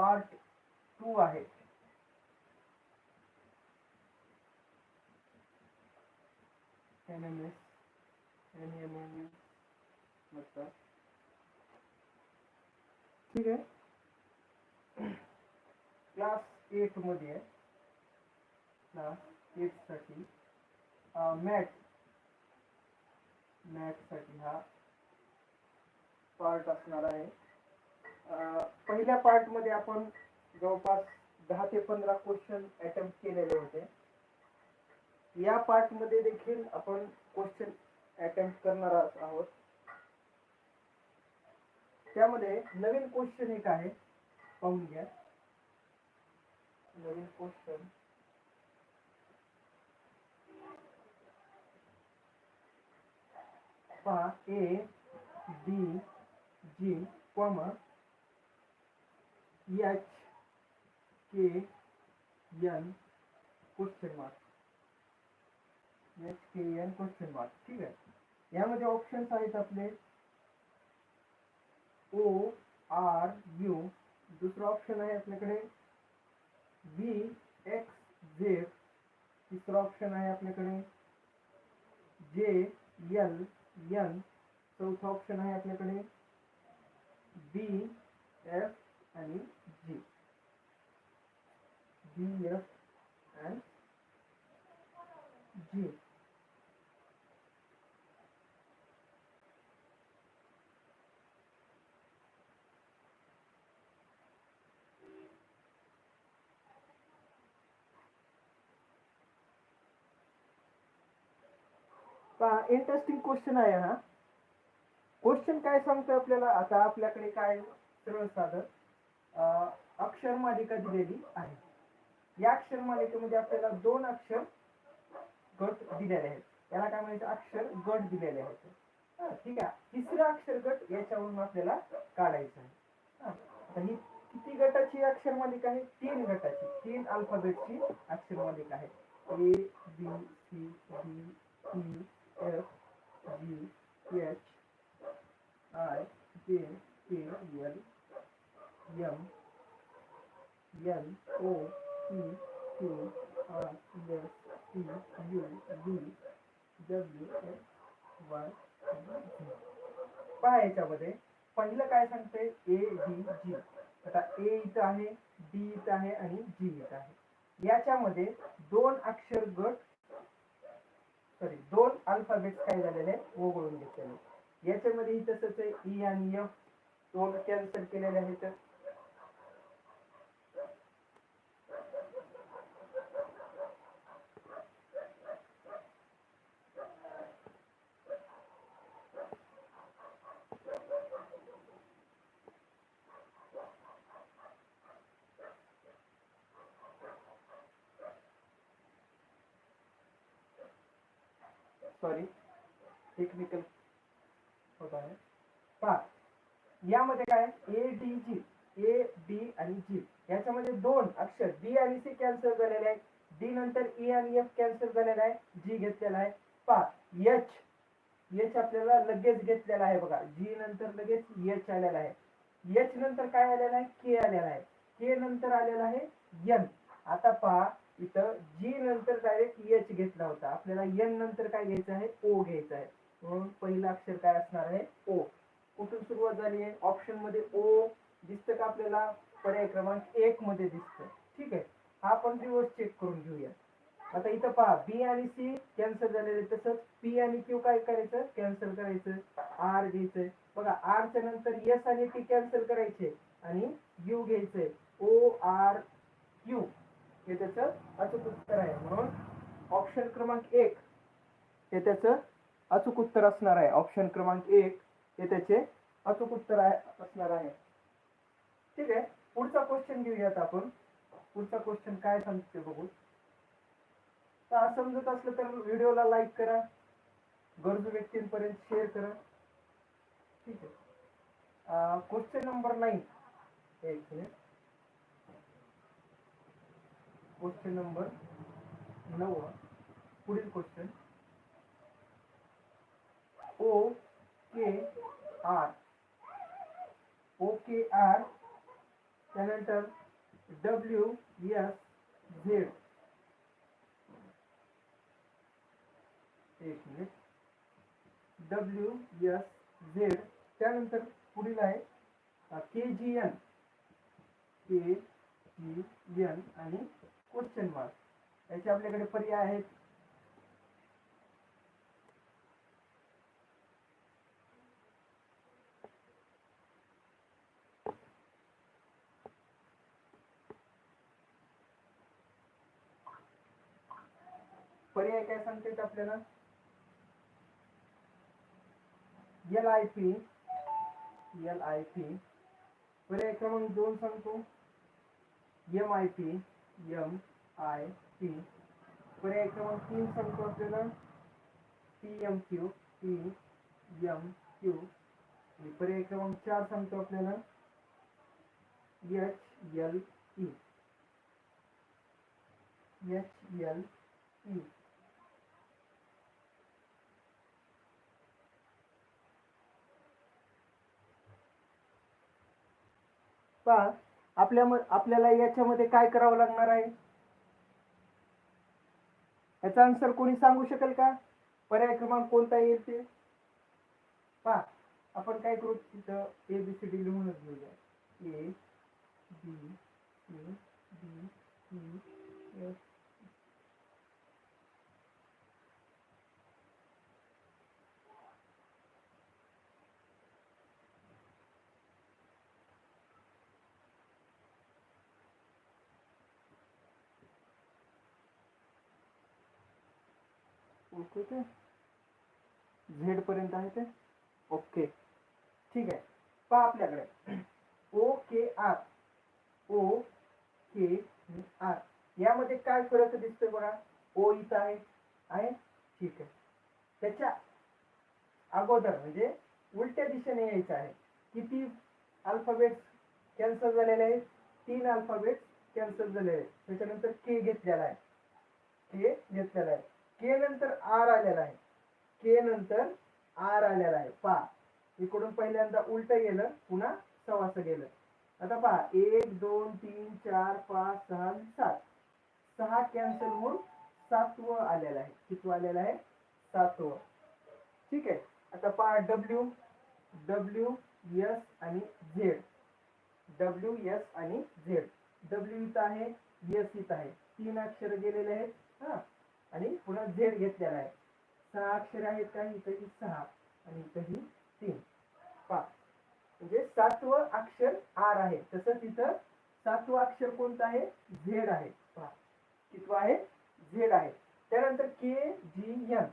Part two आहे. N M S N M M class eight class math math साठी हा part आहे. अं, पहिल्या पार्टमध्ये आपण जवळपास दहा ते पंधरा क्वेश्चन अटेम्प्ट केलेले होते. या पार्टमध्ये देखील आपण क्वेश्चन अटेम्प्ट करणार आहोत. त्यामध्ये नवीन क्वेश्चन एक आहे. पाहून घ्या. नवीन क्वेश्चन पहा A D G H K N question mark H K N question mark ठीक आहे यामध्ये ऑप्शन्स आहेत आपले ओ आर यू दुसरा ऑप्शन आहे आपल्याकडे बी एक्स झेड तिसरा ऑप्शन आहे आपल्याकडे जे एल एन चौथा ऑप्शन आहे आपल्याकडे बी एफ़ आणि G B F and interesting question आहे हा. क्वेश्चन काय सांगतोय आपल्याला? आता आपल्याकडे काय सरळ साधं अक्षर मालिका दिलेली आहे. या अक्षर मालिकेमध्ये आपल्याला दोन अक्षर गट दिलेले आहेत. याला काय म्हणायचं? अक्षर गट दिलेले आहेत. ठीक आहे. तिसरं अक्षर गट याच्यावरून आपल्याला काढायचं आहे. हा, ही किती गटाची अक्षर मालिका आहे? तीन गटाची तीन अल्फाबेटची अक्षर मालिका आहे. A B C D E F G H I J K L M N O P R, S, T, U, V, W, W Y, Y पहा याच्यामध्ये पहिलं काय सांगते ए डी जी आता ए इथं आहे डी इथं आहे आणि जी इथं आहे. याच्यामध्ये दोन अक्षर गट सॉरी दोन अल्फाबेट काय झालेले आहेत? वगळून घेतलेले याच्यामध्ये इथं तसंच ई e आणि एफ दोन कॅन्सल केलेले आहेत. सॉरी टेक्निकल होत आहे. पहा. यामध्ये काय ए डी जी ए डी आणि जी याच्यामध्ये दोन अक्षर. बी आणि सी कॅन्सल झालेले आहे डी नंतर ई आणि एफ कॅन्सल झालेला आहे जी घेतलेला आहे. पहा. एच एच आपल्याला लगेच घेतलेला आहे बघा. जी नंतर लगेच एच आलेला आहे. एच नंतर काय आलेला आहे? के आलेला आहे. के नंतर आलेला आहे एन आता पहा. इथं जी नंतर डायरेक्ट एच घेतला होता. आपल्याला एन नंतर काय घ्यायचं आहे? ओ घ्यायचं आहे. म्हणून पहिलं अक्षर काय असणार आहे? ओ कुठून सुरुवात झाली आहे? ऑप्शनमध्ये ओ दिसतं का आपल्याला? पर्याय क्रमांक एक मध्ये दिसतं. ठीक आहे? हा आपण दिवस चेक करून घेऊया. आता इथं पहा. बी आणि सी कॅन्सल झालेले तसंच पी आणि क्यू काय करायचं? कॅन्सल करायचं. आर घ्यायचंय बघा आरच्या नंतर एस आणि टी कॅन्सल करायचे आणि यू घ्यायचंय ओ आर क्यू हे त्याचं अचूक उत्तर आहे. म्हणून ऑप्शन क्रमांक एक हे त्याचं अचूक उत्तर असणार आहे. ऑप्शन क्रमांक एक हे त्याचे अचूक उत्तर आहे असणार आहे. ठीक आहे. पुढचा क्वेश्चन घेऊयात आपण. पुढचा क्वेश्चन काय सांगते बघू. तर समजत असलं तर व्हिडिओला लाईक करा. गरजू व्यक्तींपर्यंत शेअर करा. ठीक आहे. क्वेश्चन नंबर नाईन एक मिनिट क्वेश्चन नंबर नऊ पुढील question O K R O K R त्यानंतर डब्ल्यू एस झेड एक मिनिट डब्ल्यू एस झेड त्यानंतर पुढील आहे K G N K G N आणि क्वेश्चन मार्क याचे आपल्याकडे पर्याय आहेत. पर्याय काय सांगतात आपल्याला? L I P L I P पर्याय क्रमांक दोन सांगतो. M I P M I, P. पर्याय क्रमांक तीन सांगतो आपल्याला P M Q, P M Q. आणि पर्याय चार सांगतो आपल्याला H, L, E. H, L, E. पहा आपल्या आपल्याला याच्यामध्ये काय करावं लागणार आहे? याचा आन्सर कोणी सांगू शकेल का? पर्याय क्रमांक कोणता येईल ते? पहा आपण काय करू तिथं ए बी सी डी लिहूनच घेऊया. A B C D E F okay ते? झेड पर्यंत आहे ते? ओके. ठीक आहे. पहा आपल्याकडे. O K R. O K R. यामध्ये काय फरक दिसतोय बघा? ओ इथं आहे. आहे? ठीक आहे. त्याच्या अगोदर म्हणजे उलट्या दिशेने यायचं आहे. किती अल्फाबेट्स कॅन्सल झालेले आहेत? तीन अल्फाबेट्स कॅन्सल झालेले आहेत. त्याच्यानंतर के घेतलेला आहे. के घेतलेला आहे. के नंतर आर आलेला आहे. के नंतर आर आलेला आहे. पहा इकडून पहिल्यांदा उलट गेलं पुन्हा सवास गेलं. आता पहा एक दोन तीन चार पाच सहा सात. सहा कॅन्सल होऊन सातवं आलेलं आहे. कितवं आलेलं आहे? सातवं. ठीक आहे? आता पहा डब्ल्यू डब्ल्यू एस आणि झेड डब्ल्यू एस आणि झेड डब्ल्यू इथं आहे एस इथं आहे. तीन अक्षर गेलेले आहेत. हां. आणि पुन्हा झेड घेतलेला आहे. सहा अक्षर आहेत का? इथं ही सहा आणि इथं ही तीन. पहा. म्हणजे सातवं अक्षर आर आहे. तसंच इथं सातवं अक्षर कोणतं आहे? झेड आहे. पहा. कितवं आहे? झेड आहे. त्यानंतर के जी एन.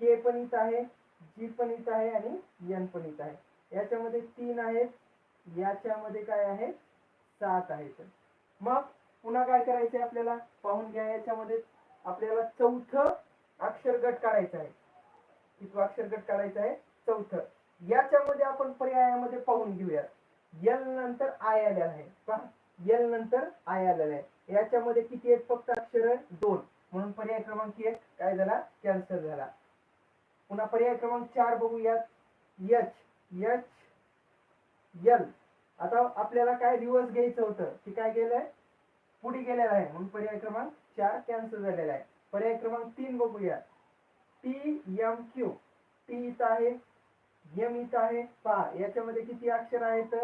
के पण इथं आहे जी पण इथं आहे आणि एन पण इथं आहे. याच्यामध्ये तीन आहेत. याच्यामध्ये काय आहे? सात आहेत. मग पुन्हा काय करायचं आपल्याला? पाहून घ्या याच्यामध्ये. आपल्याला चौथं अक्षर गट काढायचं आहे. किती अक्षर गट काढायचं आहे? चौथं. याच्यामध्ये आपण पर्यायामध्ये पाहून घेऊया. यल नंतर आय आलेला आहे. पहा. यल नंतर आय आलेला आहे. याच्यामध्ये किती आहेत फक्त अक्षर? दोन. म्हणून पर्याय क्रमांक एक काय झाला? कॅन्सल झाला. पुन्हा पर्याय क्रमांक चार बघूयात. यच यच यल आता आपल्याला काय रिवर्स घ्यायचं होतं? की काय गेलंय? पुढे गेलेलं आहे. म्हणून पर्याय क्रमांक चार कॅन्सल झालेला आहे पर्याय क्रमांक तीन बघूया. टी एम क्यू टी इथं आहे एम इथं आहे. पा याच्यामध्ये किती अक्षर आहेत?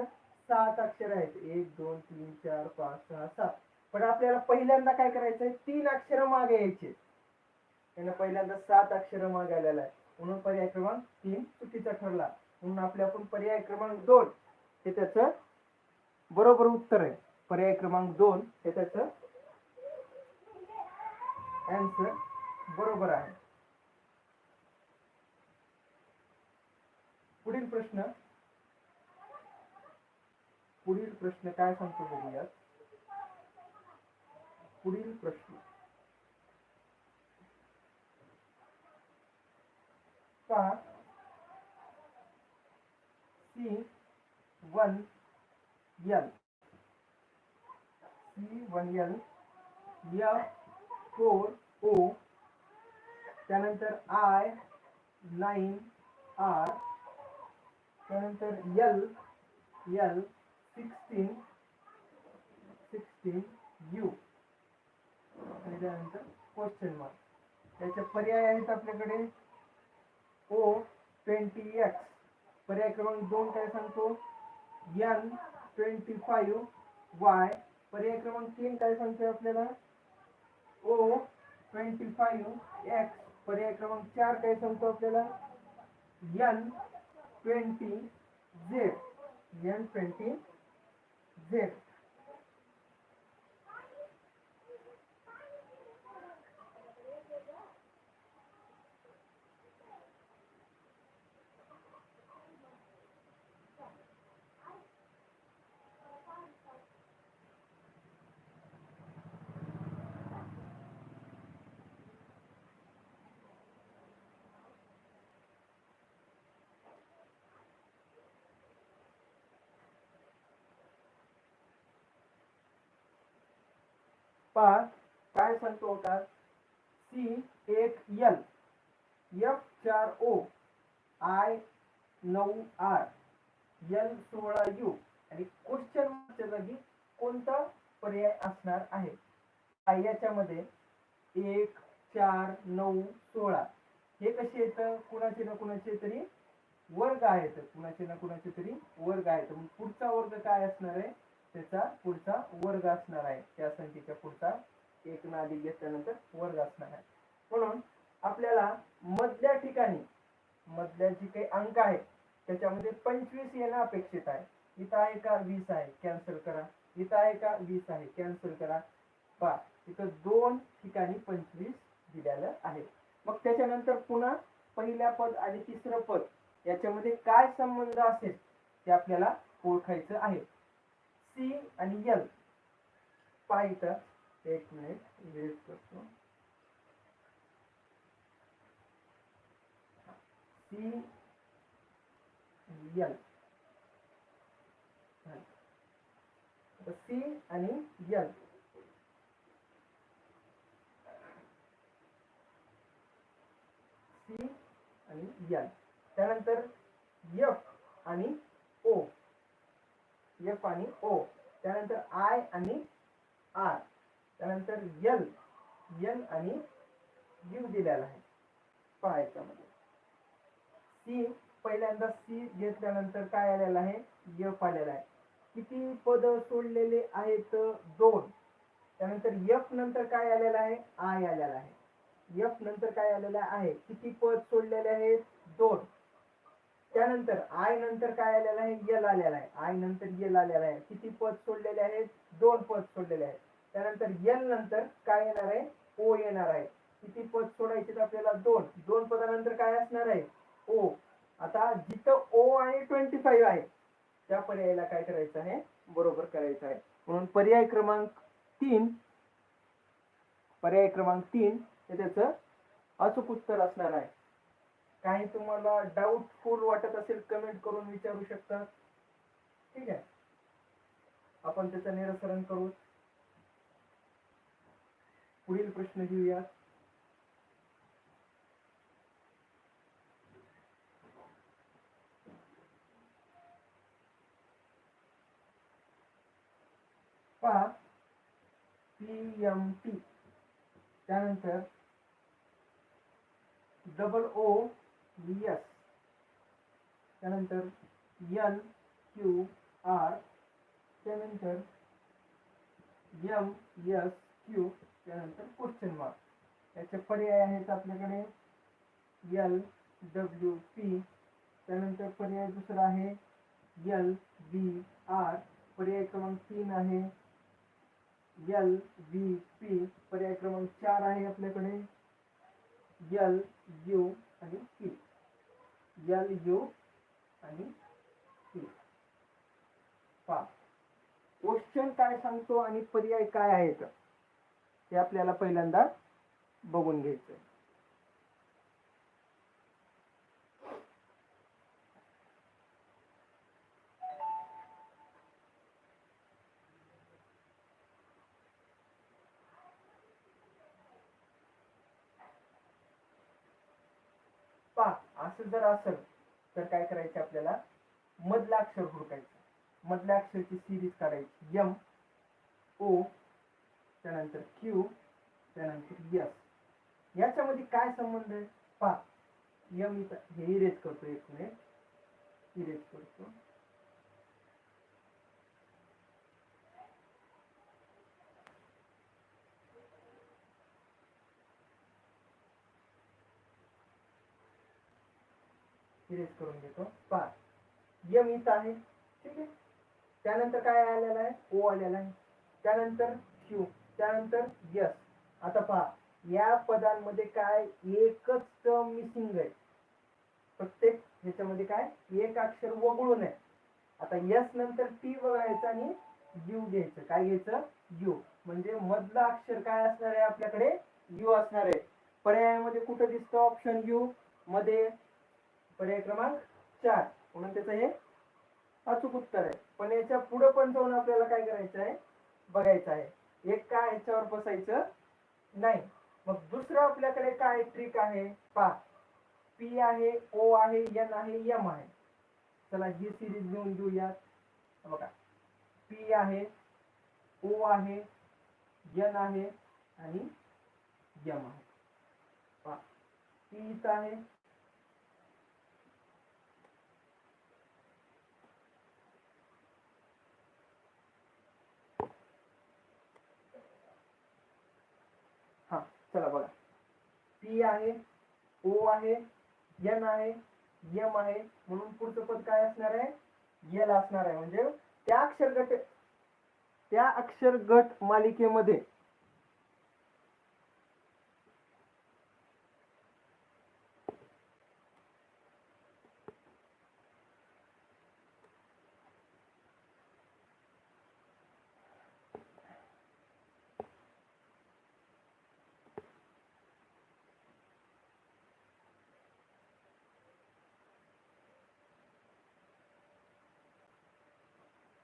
सात अक्षर आहेत. एक दोन तीन चार पाच सहा सात. पण आपल्याला पहिल्यांदा काय करायचंय? तीन अक्षर मागे यायचे. त्यांना पहिल्यांदा सात अक्षर मागे आलेला आहे. म्हणून पर्याय क्रमांक तीन चुकीचा ठरला. म्हणून आपल्या आपण पर्याय क्रमांक दोन हे त्याचं बरोबर उत्तर आहे. पर्याय क्रमांक दोन हे त्याचं आन्सर बरोबर आहे. पुढील प्रश्न. पुढील प्रश्न काय सांगतो बघूयात. पुढील प्रश्न. पहा C one L C one L F four O त्यानंतर आय नाईन आर त्यानंतर L L sixteen sixteen U आणि त्यानंतर क्वेश्चन मार्क त्याचे पर्याय आहेत आपल्याकडे. ओ ट्वेंटी एक्स पर्याय क्रमांक दोन काय सांगतो? यन ट्वेंटी फाईव्ह वाय पर्याय क्रमांक तीन काय सांगतोय आपल्याला? ओ ट्वेंटी फाईव्ह एक्स पर्याय क्रमांक चार काय सांगतो आपल्याला? N twenty Z. N twenty Z. पाच काय सांगतो होता सी एक एल. एफ चार ओ. आय नऊ आर. एल सोळा यू. आणि क्वेश्चन मार्कच्या जागी कोणता पर्याय असणार आहे? याच्यामध्ये एक चार नऊ सोळा. हे कसे येतं? कुणाचे ना कुणाचे तरी वर्ग आहेत. कुणाचे ना कुणाचे तरी वर्ग आहेत. मग पुढचा वर्ग काय असणार आहे? त्याचा पुढचा वर्ग असणार आहे. त्या संख्येच्या पुढचा एक नाली घेतल्यानंतर वर्ग असणार आहे. म्हणून आपल्याला मधल्या ठिकाणी मधल्या जी काही अंक आहेत त्याच्यामध्ये पंचवीस येणं अपेक्षित आहे. इथं आहे का वीस आहे? कॅन्सल करा. इथं आहे का वीस आहे? कॅन्सल करा. पा इथं दोन ठिकाणी पंचवीस दिलेलं आहे. मग त्याच्यानंतर पुन्हा पहिल्या पद आणि तिसरं पद याच्यामध्ये काय संबंध असेल ते आपल्याला ओळखायचं आहे. सी आणि एल पाहिजे एक मिनिट. वेट करतो. सी एल सी आणि एल सी आणि एल त्यानंतर एफ आणि ओ. एफ आणि ओ त्यानंतर आय आणि आर त्यानंतर यल एन आणि यू दिलेला आहे. पहा याच्यामध्ये. सी पहिल्यांदा सी घेतल्यानंतर काय आलेलं आहे? एफ आलेला आहे. किती पद सोडलेले आहेत? दोन. त्यानंतर एफ नंतर काय आलेलं आहे? आय आलेला आहे. एफ नंतर काय आलेलं आहे? किती पद सोडलेले आहेत? दोन. त्यानंतर आय नंतर काय आलेलं आहे? यल आलेला आहे. आय नंतर यल आलेला आहे. किती पद सोडलेले आहेत? दोन पद सोडलेले आहेत. त्यानंतर यल नंतर काय येणार आहे? ओ येणार आहे. किती पद सोडायचे आपल्याला? दोन. दोन पदानंतर काय असणार आहे? ओ आता जिथं ओ आणि ट्वेंटी फाईव्ह आहे त्या पर्यायाला काय करायचं आहे? बरोबर करायचं आहे. म्हणून पर्याय क्रमांक तीन पर्याय क्रमांक तीन हे त्याचं अचूक उत्तर असणार आहे. काही तुम्हाला डाऊटफुल वाटत असेल कमेंट करून विचारू शकता. ठीक आहे? आपण त्याचं निरासरण करू. पुढील प्रश्न घेऊया. पहा पी एम टी त्यानंतर डबल ओ एस त्यानंतर एन क्यू आर त्यानंतर एम एस क्यू त्यानंतर क्वेश्चन मार्क याचे पर्याय आहेत आपल्याकडे. एल डब्ल्यू पी त्यानंतर पर्याय दुसरा आहे. एल बी आर पर्याय क्रमांक तीन आहे. एल बी पी पर्याय क्रमांक चार आहे आपल्याकडे. एल यू आणि पी एल यू आणि पी पा क्वेश्चन काय सांगतो आणि पर्याय काय आहेत? हे आपल्याला पहिल्यांदा बघून घ्यायचं पा असं जर असेल तर काय करायचं आपल्याला? मधला अक्षर हुडकायचं. मधल्या अक्षरची सिरीज काढायची. यम ओ त्यानंतर क्यू त्यानंतर यस याच्यामध्ये काय संबंध आहे? पा यम इथं हे इरेज करतो एक मिनिट इरेज करतो. इरेज करून घेतो. पाच. यम इथं आहे. ठीक आहे? त्यानंतर काय आलेलं आहे? ओ आलेला आहे. त्यानंतर क्यू त्यानंतर यस आता पहा या पदांमध्ये काय एकच टर्म मिसिंग आहे. प्रत्येक ह्याच्यामध्ये काय? एक अक्षर वगळून आहे. आता यस नंतर टी वगळायचं आणि यू घ्यायचं. काय घ्यायचं? यू म्हणजे मधलं अक्षर काय असणार आहे आपल्याकडे? यू असणार आहे. पर्यायामध्ये कुठं दिसतं? ऑप्शन यू मध्ये पर्याय क्रमांक चार. म्हणून त्याचं हे अचूक उत्तर आहे. पण याच्या पुढं पण जाऊन आपल्याला काय करायचं आहे? बघायचं आहे. एक काय ह्याच्यावर बसायचं नाही. मग दुसरं आपल्याकडे काय ट्रिक आहे? पा पी आहे ओ आहे एन आहे एम आहे. चला ही सिरीज घेऊन घेऊयात. बघा. पी आहे ओ आहे एन आहे आणि एम आहे. पा पी इथं आहे हा चला बघा. पी आहे ओ आहे एन आहे एम आहे. म्हणून पुढचं पद काय असणार आहे? एल असणार आहे. म्हणजे त्या अक्षर गट त्या अक्षर गट मालिकेमध्ये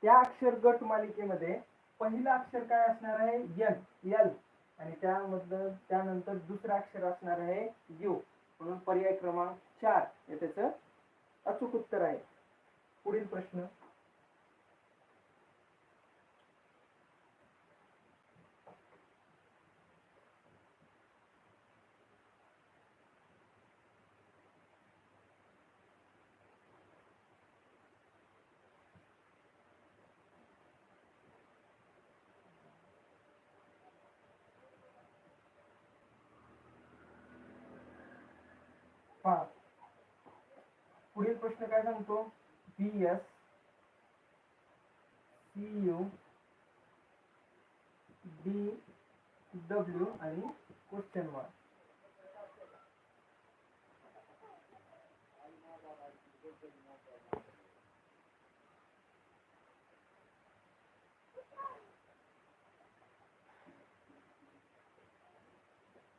त्या अक्षर गट मालिकेमध्ये पहिलं अक्षर काय असणार आहे? यन यल आणि त्यामधलं त्यानंतर दुसरं अक्षर असणार आहे यू. म्हणून पर्याय क्रमांक चार. हे त्याचं अचूक उत्तर आहे. पुढील प्रश्न पहा पुढील प्रश्न काय सांगतो? P S C U D W आणि क्वेश्चन मार्क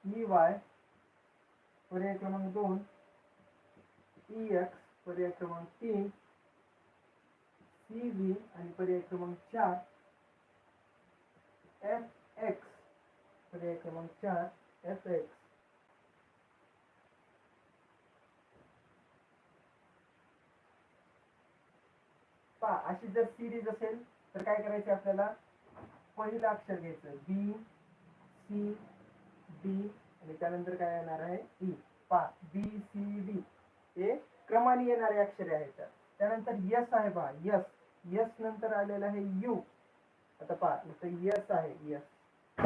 ई वाय पर्याय क्रमांक दोन ई एक्स पर्याय क्रमांक तीन सी व्ही आणि पर्याय क्रमांक चार एफ एक्स पर्याय क्रमांक चार एफ एक्स पहा अशी जर सिरीज असेल तर काय करायचं आपल्याला? पहिलं अक्षर घ्यायचं. बी सी डी आणि त्यानंतर काय येणार आहे? ई पा बी सी डी हे क्रमाने येणारे अक्षरे आहेत. त्यानंतर यस आहे पहा यस यस नंतर आलेलं आहे यू आता पहा इथं यस आहे यस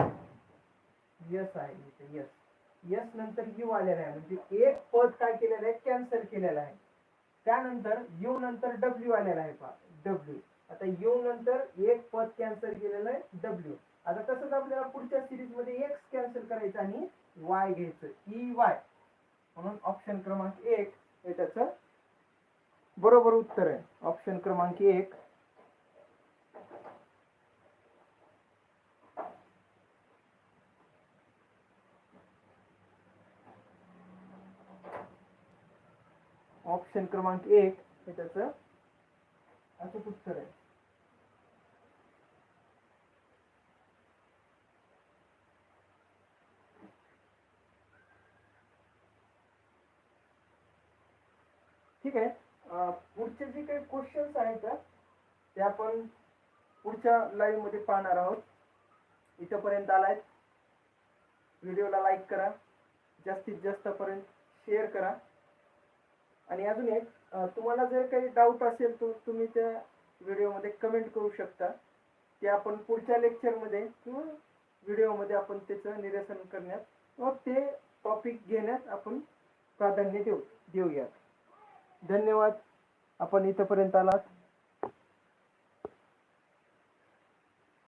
यस आहे इथे यस यस नंतर यू आलेला आहे. म्हणजे एक पद काय केलेलं आहे? कॅन्सल केलेलं आहे. त्यानंतर यू नंतर डब्ल्यू आलेला आहे पहा. डब्ल्यू आता यू नंतर एक पद कॅन्सल केलेलं आहे डब्ल्यू आता तसंच आपल्याला पुढच्या सिरीजमध्ये एक्स कॅन्सल करायचं आणि वाय घ्यायचं. ई वाय म्हणून ऑप्शन क्रमांक एक. हे त्याचं बरोबर उत्तर आहे. ऑप्शन क्रमांक एक. ऑप्शन क्रमांक एक हे त्याचं अचूक उत्तर आहे. ठीक आहे. पुढचे जे काही क्वेश्चन्स आहेत ते आपण पुढच्या लाईव्हमध्ये पाहणार आहोत. इथंपर्यंत आलाय. व्हिडिओला लाईक करा. जास्तीत जास्त पर्यंत शेअर करा. आणि अजून एक तुम्हाला जर काही डाऊट असेल तर तुम्ही त्या व्हिडिओमध्ये कमेंट करू शकता. ते आपण पुढच्या लेक्चरमध्ये किंवा व्हिडिओमध्ये आपण त्याचं निरसन करण्यात किंवा ते टॉपिक घेण्यात आपण प्राधान्य देऊ देऊयात. धन्यवाद. आपण इथंपर्यंत आलात.